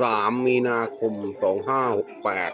สามมีนาคมสองห้าหกแปด